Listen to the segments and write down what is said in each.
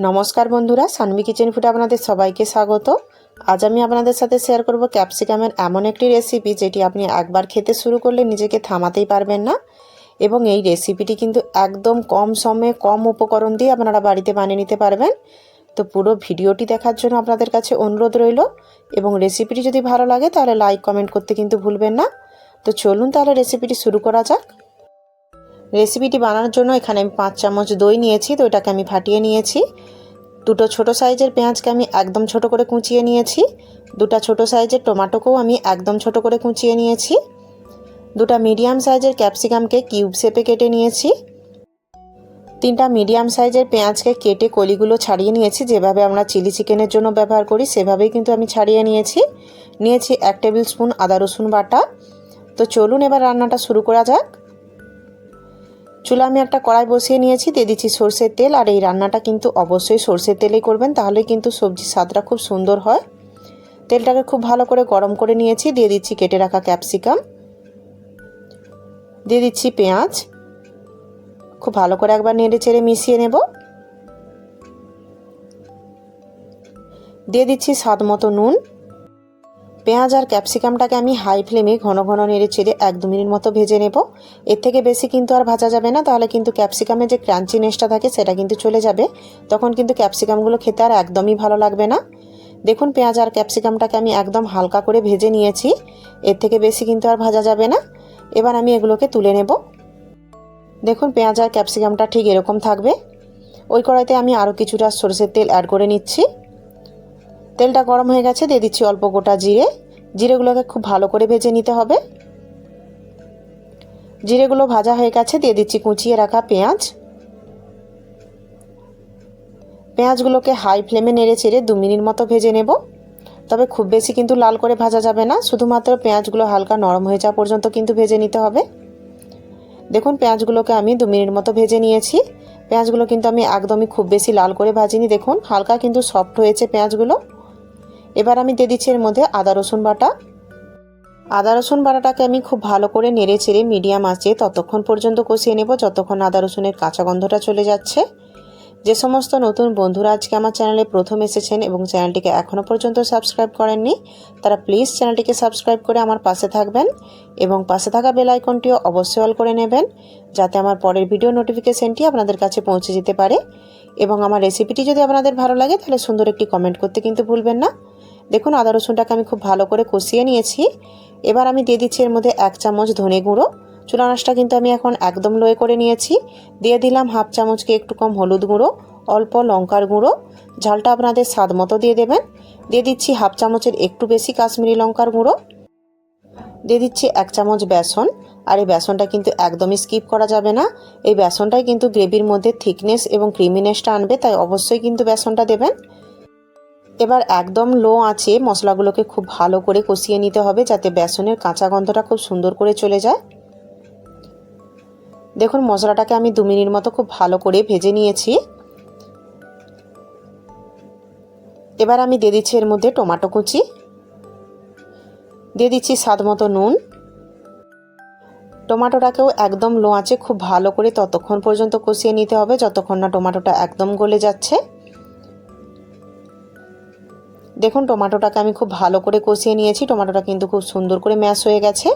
নমস্কার বন্ধুরা সানমি কিচেন ফুডে আপনাদের সবাইকে স্বাগত। আজ আমি আপনাদের সাথে শেয়ার করব ক্যাপসিকামের এমন একটি রেসিপি যেটি আপনি একবার খেতে শুরু করলে নিজেকে থামাতেই পারবেন না। এবং এই রেসিপিটি কিন্তু একদম কম সময়ে কম উপকরণ দিয়ে আপনারা বাড়িতে বানিয়ে নিতে পারবেন। তো পুরো ভিডিওটি দেখার জন্য আপনাদের কাছে অনুরোধ রইল। এবং রেসিপিটি যদি ভালো লাগে তাহলে লাইক কমেন্ট করতে কিন্তু ভুলবেন না। তো চলুন তাহলে রেসিপিটি শুরু করা যাক। রেসিপিটি বানানোর জন্য এখানে আমি পাঁচ চামচ দই নিয়েছি, তো এটাকে আমি ফাটিয়ে নিয়েছি। দুটো ছোট সাইজের পেঁয়াজকে আমি একদম ছোট করে কুচিয়ে নিয়েছি। দুটা ছোট সাইজের টমাটোকেও আমি একদম ছোট করে কুচিয়ে নিয়েছি। দুটা মিডিয়াম সাইজের ক্যাপসিকামকে কিউব শেপে কেটে নিয়েছি। তিনটা মিডিয়াম সাইজের পেঁয়াজকে কেটে কলিগুলো ছাড়িয়ে নিয়েছি, যেভাবে আমরা চিলি চিকেনের জন্য ব্যবহার করি, সেভাবেই কিন্তু আমি ছাড়িয়ে নিয়েছি। নিয়েছি এক টেবিল স্পুন আদা রসুন বাটা। তো চলুন এবার রান্নাটা শুরু করা যাক। চুলা আমি একটা কড়াই বসিয়ে নিয়েছি, দিয়ে দিচ্ছি সর্ষের তেল, আর এই রান্নাটা কিন্তু অবশ্যই সর্ষের তেলেই করবেন তাহলে কিন্তু সবজির স্বাদটা খুব সুন্দর হয়। তেলটাকে খুব ভালো করে গরম করে নিয়েছি, দিয়ে দিচ্ছি কেটে রাখা ক্যাপসিকাম, দিয়ে দিচ্ছি পেঁয়াজ। খুব ভালো করে একবার নেড়ে চেড়ে মিশিয়ে নেব। দিয়ে দিচ্ছি স্বাদ মতো নুন। পেঁয়াজ আর ক্যাপসিকামটাকে আমি হাই ফ্লেমে ঘন ঘন নেড়ে চেড়ে এক দু মিনিট মতো ভেজে নেব। এর থেকে বেশি কিন্তু আর ভাজা যাবে না, তাহলে কিন্তু ক্যাপসিকামের যে ক্রাঞ্চিনেসটা থাকে সেটা কিন্তু চলে যাবে। তখন কিন্তু ক্যাপসিকামগুলো খেতে আর একদমই ভালো লাগবে না। দেখুন, পেঁয়াজ আর ক্যাপসিকামটাকে আমি একদম হালকা করে ভেজে নিয়েছি। এর থেকে বেশি কিন্তু আর ভাজা যাবে না। এবার আমি এগুলোকে তুলে নেব। দেখুন, পেঁয়াজ আর ক্যাপসিকামটা ঠিক এরকম থাকবে। ওই কড়াইতে আমি আরও কিছুটা সরষের তেল অ্যাড করে নিচ্ছি। তেলটা গরম হয়ে গেছে, দিয়ে দিচ্ছি অল্প গোটা জিরে। জিরেগুলোকে খুব ভালো করে ভেজে নিতে হবে। জিরেগুলো ভাজা হয়ে গেছে, দিয়ে দিচ্ছি কুচিয়ে রাখা পেঁয়াজ। পেঁয়াজগুলোকে হাই ফ্লেমে নেড়ে চেড়ে দু মিনিট মতো ভেজে নেব। তবে খুব বেশি কিন্তু লাল করে ভাজা যাবে না, শুধুমাত্র পেঁয়াজগুলো হালকা নরম হয়ে যাওয়া পর্যন্ত কিন্তু ভেজে নিতে হবে। দেখুন, পেঁয়াজগুলোকে আমি দু মিনিট মতো ভেজে নিয়েছি। পেঁয়াজগুলো কিন্তু আমি একদমই খুব বেশি লাল করে ভাজিনি, দেখুন, হালকা কিন্তু সফট হয়েছে পেঁয়াজগুলো। এবার আমি দিয়ে দিচ্ছি এর মধ্যে আদা, রসুন বাটা। আদা, রসুন বাটাটাকে আমি খুব ভালো করে নেড়ে চেড়ে মিডিয়াম আঁচে ততক্ষণ পর্যন্ত কষিয়ে নেব, যতক্ষণ আদা, রসুনের কাঁচা গন্ধটা চলে যাচ্ছে। যে সমস্ত নতুন বন্ধুরা আজকে আমার চ্যানেলে প্রথম এসেছেন এবং চ্যানেলটিকে এখনও পর্যন্ত সাবস্ক্রাইব করেননি, তারা প্লিজ চ্যানেলটিকে সাবস্ক্রাইব করে আমার পাশে থাকবেন এবং পাশে থাকা বেল আইকনটিও অবশ্যই অল করে নেবেন, যাতে আমার পরের ভিডিও নোটিফিকেশনটি আপনাদের কাছে পৌঁছে যেতে পারে। এবং আমার রেসিপিটি যদি আপনাদের ভালো লাগে, তাহলে সুন্দর একটি কমেন্ট করতে কিন্তু ভুলবেন না। দেখুন, আদা রসুনটাকে আমি খুব ভালো করে কষিয়ে নিয়েছি। এবার আমি দিয়ে দিচ্ছি এর মধ্যে এক চামচ ধনে গুঁড়ো। চুলা নাশটা কিন্তু আমি এখন একদম লোয়ে করে নিয়েছি। দিয়ে দিলাম হাফ চামচকে একটু কম হলুদ গুঁড়ো, অল্প লঙ্কার গুঁড়ো। ঝালটা আপনাদের স্বাদ মতো দিয়ে দেবেন। দিয়ে দিচ্ছি হাফ চামচের একটু বেশি কাশ্মীরি লঙ্কার গুঁড়ো। দিয়ে দিচ্ছি এক চামচ বেসন। আর এই বেসনটা কিন্তু একদমই স্কিপ করা যাবে না। এই বেসনটাই কিন্তু গ্রেভির মধ্যে থিকনেস এবং ক্রিমিনেসটা আনবে, তাই অবশ্যই কিন্তু বেসনটা দেবেন। এবার একদম লো আঁচে মশলাগুলোকে খুব ভালো করে কষিয়ে নিতে হবে যাতে বেসনের কাঁচা গন্ধটা খুব সুন্দর করে চলে যায়। দেখুন, মশলাটাকে আমি দু মিনিট মতো খুব ভালো করে ভেজে নিয়েছি। এবার আমি দিয়ে দিচ্ছি এর মধ্যে টমেটো কুচি। দিয়ে দিচ্ছি স্বাদ মতো নুন। টমাটোটাকেও একদম লো আঁচে খুব ভালো করে ততক্ষণ পর্যন্ত কষিয়ে নিতে হবে, যতক্ষণ না টমাটোটা একদম গলে যাচ্ছে। দেখুন, টমাটোটাকে আমি খুব ভালো করে কষিয়ে নিয়েছি। টমাটোটা কিন্তু খুব সুন্দর করে ম্যাশ হয়ে গেছে।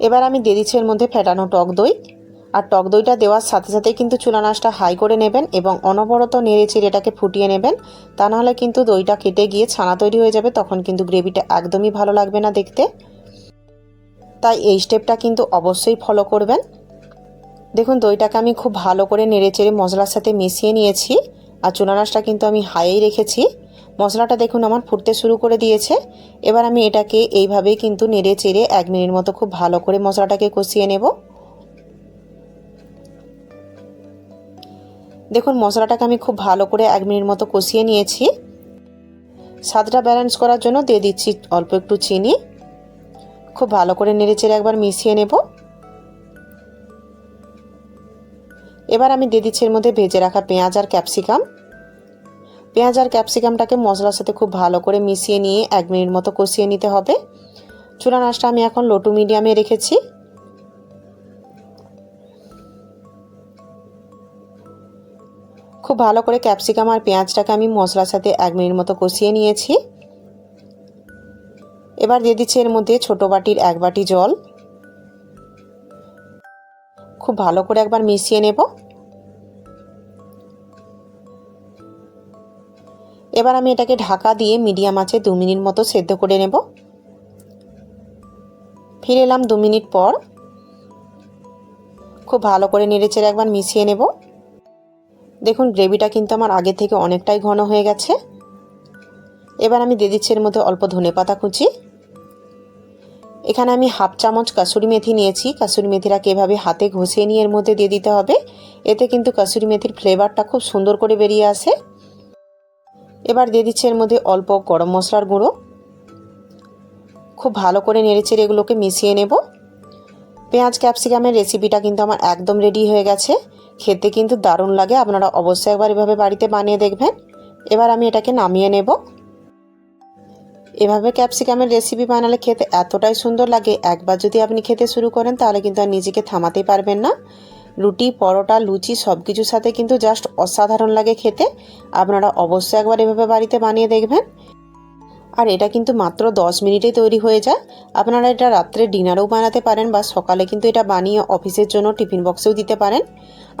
এবার আমি দিয়ে দিচ্ছি এর মধ্যে ফেটানো টক দই। আর টক দইটা দেওয়ার সাথে সাথেই কিন্তু চুলা নাচটা হাই করে নেবেন এবং অনবরত নেড়ে চেড়ে এটাকে ফুটিয়ে নেবেন। তা নাহলে কিন্তু দইটা কেটে গিয়ে ছানা তৈরি হয়ে যাবে, তখন কিন্তু গ্রেভিটা একদমই ভালো লাগবে না দেখতে। তাই এই স্টেপটা কিন্তু অবশ্যই ফলো করবেন। দেখুন, দইটাকে আমি খুব ভালো করে নেড়ে চেড়ে মশলার সাথে মিশিয়ে নিয়েছি। আর চুনা নাচটা কিন্তু আমি হাইয়েই রেখেছি। মশলাটা দেখুন আমার ফুটতে শুরু করে দিয়েছে। এবার আমি এটাকে এইভাবেই কিন্তু নেড়ে চেড়ে এক মিনিট মতো খুব ভালো করে মশলাটাকে কষিয়ে নেব। দেখুন, মশলাটাকে আমি খুব ভালো করে এক মিনিট মতো কষিয়ে নিয়েছি। স্বাদটা ব্যালেন্স করার জন্য দিয়ে দিচ্ছি অল্প একটু চিনি। খুব ভালো করে নেড়ে চেড়ে একবার মিশিয়ে নেব। এবার আমি দিয়ে এর মধ্যে ভেজে রাখা পেঁয়াজ আর ক্যাপসিকাম। পেঁয়াজ আর ক্যাপসিকামটাকে মশলার সাথে খুব ভালো করে মিশিয়ে নিয়ে এক মিনিট মতো কষিয়ে নিতে হবে। চুলা নাচটা আমি এখন লোটু মিডিয়ামে রেখেছি। খুব ভালো করে ক্যাপসিকাম আর পেঁয়াজটাকে আমি মশলার সাথে এক মিনিট মতো কষিয়ে নিয়েছি। এবার দিয়ে দিচ্ছি এর মধ্যে ছোটো বাটির এক বাটি জল। খুব ভালো করে একবার মিশিয়ে নেব। এবার আমি এটাকে ঢাকা দিয়ে মিডিয়াম আছে দু মিনিট মতো সেদ্ধ করে নেব। ফিরে এলাম দু মিনিট পর। খুব ভালো করে নেড়েচেড়ে একবার মিশিয়ে নেব। দেখুন, গ্রেভিটা কিন্তু আমার আগে থেকে অনেকটাই ঘন হয়ে গেছে। এবার আমি দিয়ে দিচ্ছি এর মধ্যে অল্প ধনে পাতা কুচি। এখানে আমি হাফ চামচ কাসুরি মেথি নিয়েছি। কাসুরি মেথিটাকে এভাবে হাতে ঘষিয়ে নিয়ে এর মধ্যে দিয়ে দিতে হবে। এতে কিন্তু কাসুরি মেথির ফ্লেভারটা খুব সুন্দর করে বেরিয়ে আসে। এবার দিয়ে দিচ্ছি এর মধ্যে অল্প গরম মশলার গুঁড়ো। খুব ভালো করে নেড়েচেড়ে এগুলোকে মিশিয়ে নেব। পেঁয়াজ ক্যাপসিকামের রেসিপিটা কিন্তু আমার একদম রেডি হয়ে গেছে। খেতে কিন্তু দারুণ লাগে। আপনারা অবশ্যই একবার এভাবে বাড়িতে বানিয়ে দেখবেন। এবার আমি এটাকে নামিয়ে নেব। এভাবে ক্যাপসিকামের রেসিপি বানালে খেতে এতটাই সুন্দর লাগে, একবার যদি আপনি খেতে শুরু করেন তাহলে কিন্তু আর নিজেকে থামাতেই পারবেন না। রুটি, পরোটা, লুচি সব কিছুর সাথে কিন্তু জাস্ট অসাধারণ লাগে খেতে। আপনারা অবশ্যই একবার এভাবে বাড়িতে বানিয়ে দেখবেন। আর এটা কিন্তু মাত্র দশ মিনিটেই তৈরি হয়ে যায়। আপনারা এটা রাত্রে ডিনারেও বানাতে পারেন বা সকালে কিন্তু এটা বানিয়ে অফিসের জন্য টিফিন বক্সেও দিতে পারেন।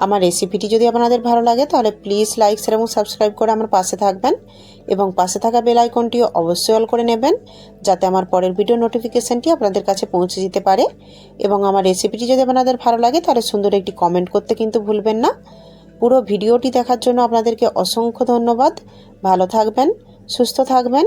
আমার রেসিপিটি যদি আপনাদের ভালো লাগে, তাহলে প্লিজ লাইক শেয়ার এবং সাবস্ক্রাইব করে আমার পাশে থাকবেন এবং পাশে থাকা বেল আইকনটিও অবশ্যই অল করে নেবেন, যাতে আমার পরের ভিডিও নোটিফিকেশানটি আপনাদের কাছে পৌঁছে যেতে পারে। এবং আমার রেসিপিটি যদি আপনাদের ভালো লাগে, তাহলে সুন্দর একটি কমেন্ট করতে কিন্তু ভুলবেন না। পুরো ভিডিওটি দেখার জন্য আপনাদেরকে অসংখ্য ধন্যবাদ। ভালো থাকবেন, সুস্থ থাকবেন।